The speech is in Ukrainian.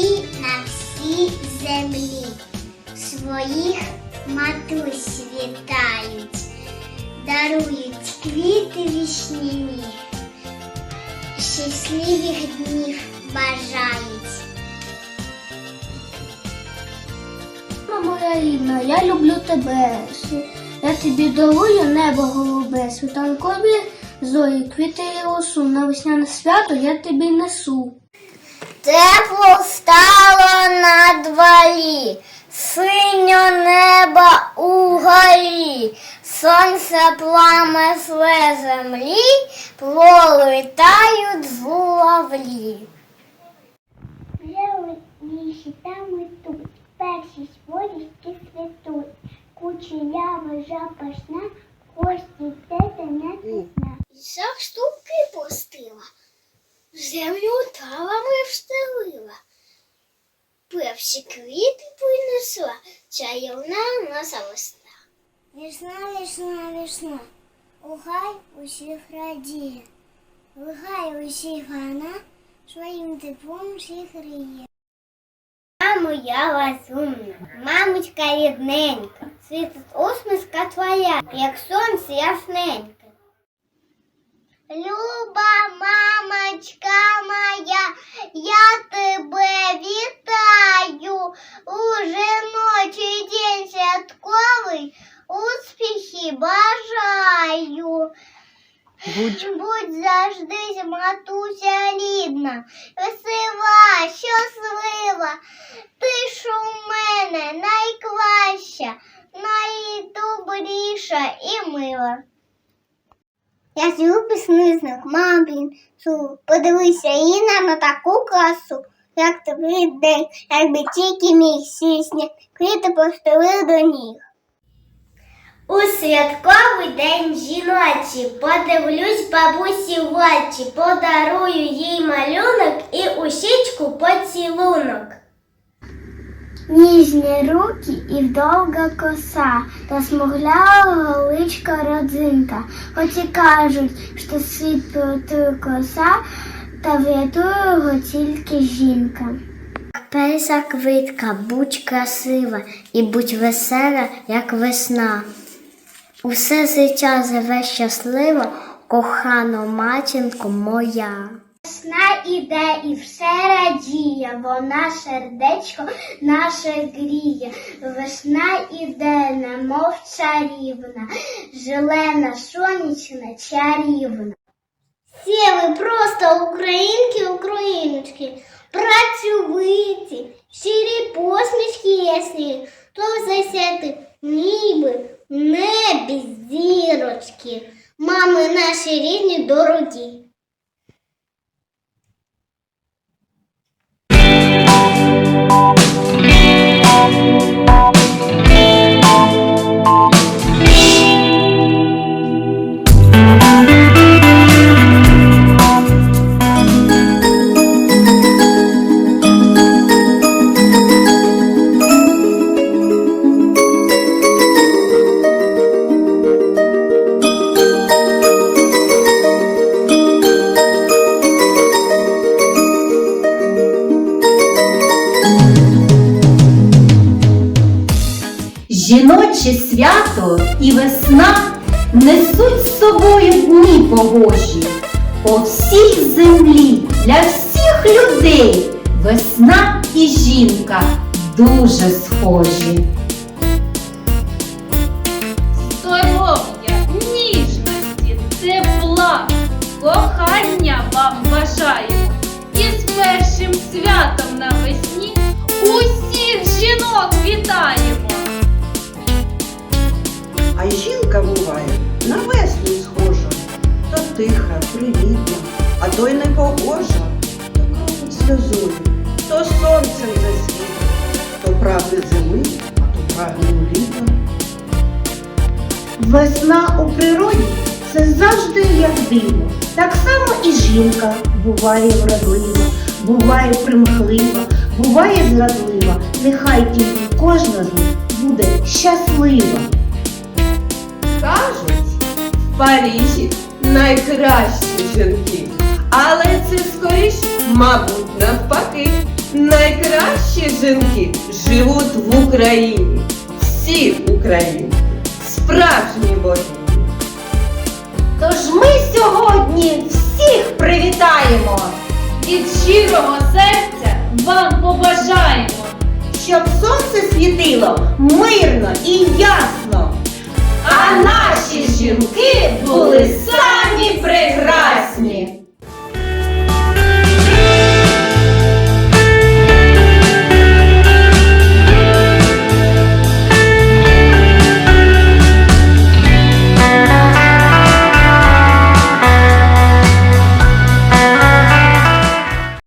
всі на всій землі своїх матусь вітають, дарують квіти вішняні, щасливих днів бажають. Мама моя рідна, я люблю тебе, я тобі дарую небо голубе, світанкові зорі, квіти і росу, на весняне свято я тобі несу. Тепло стало на дворі, синьо небо угорі, сонце пламе све землі, пролетають з лавлі. Ліші там і тут, перші сворічки цвітуть, кучерява жаба пашна, кості тете не пізна. За штуки пустила. Землю травами встелила. Перші квіти принесла, чайовна наша весна. Весна, весна, весна, угай усіх радіє, Лгай усіх вона, своїм теплом всіх гріє. Мамо, я розумна, мамочка рідненька, світить усмішка твоя, як сонце ясненьке. Люба мамочка моя, я тебе вітаю. У жіночий день святковий успіхи бажаю. Будь Будь завжди матуся рідна, весела, су. Подивися Інна на таку красу, як тобі день, якби тільки міг сісні, квіти постелив до ніг. У святковий день жіночі подивлюсь бабусі в очі, подарую їй малюнок і у щічку поцілунок. Ніжні руки і довга коса, та смуглява голичка родзинка. Хоч і кажуть, що світ приготує коса, та врятує його тільки жінка. Перша квитка, будь красива і будь весела, як весна. Усе життя живе щасливо, кохано матінко моя. Весна іде і все радіє, вона сердечко наше гріє. Весна іде, немов царівна, зелена, сонячна, чарівна. Всі ви просто українки, україночки, працьовиті, щирі посмішки ясні, то засяти ніби небі зірочки. Мами наші рідні дорогі. Жіноче свято і весна несуть з собою дні погожі. По всій землі для всіх людей весна і жінка дуже схожі. Тиха, привітна, а то й непогожа, то кровить сльозою, то сонцем засвітить, то прагне зими, а то прагне літа. Весна у природі це завжди як диво. Так само і жінка буває вродлива, буває примхлива, буває зрадлива. Нехай тільки кожна з них буде щаслива. Кажуть, в Парижі найкращі жінки, але це скоріш, мабуть, навпаки. Найкращі жінки живуть в Україні. Всі українки. справжні богині. Тож ми сьогодні всіх привітаємо, Від щирого серця вам побажаємо. Щоб сонце світило мирно і ясно. а наші жінки були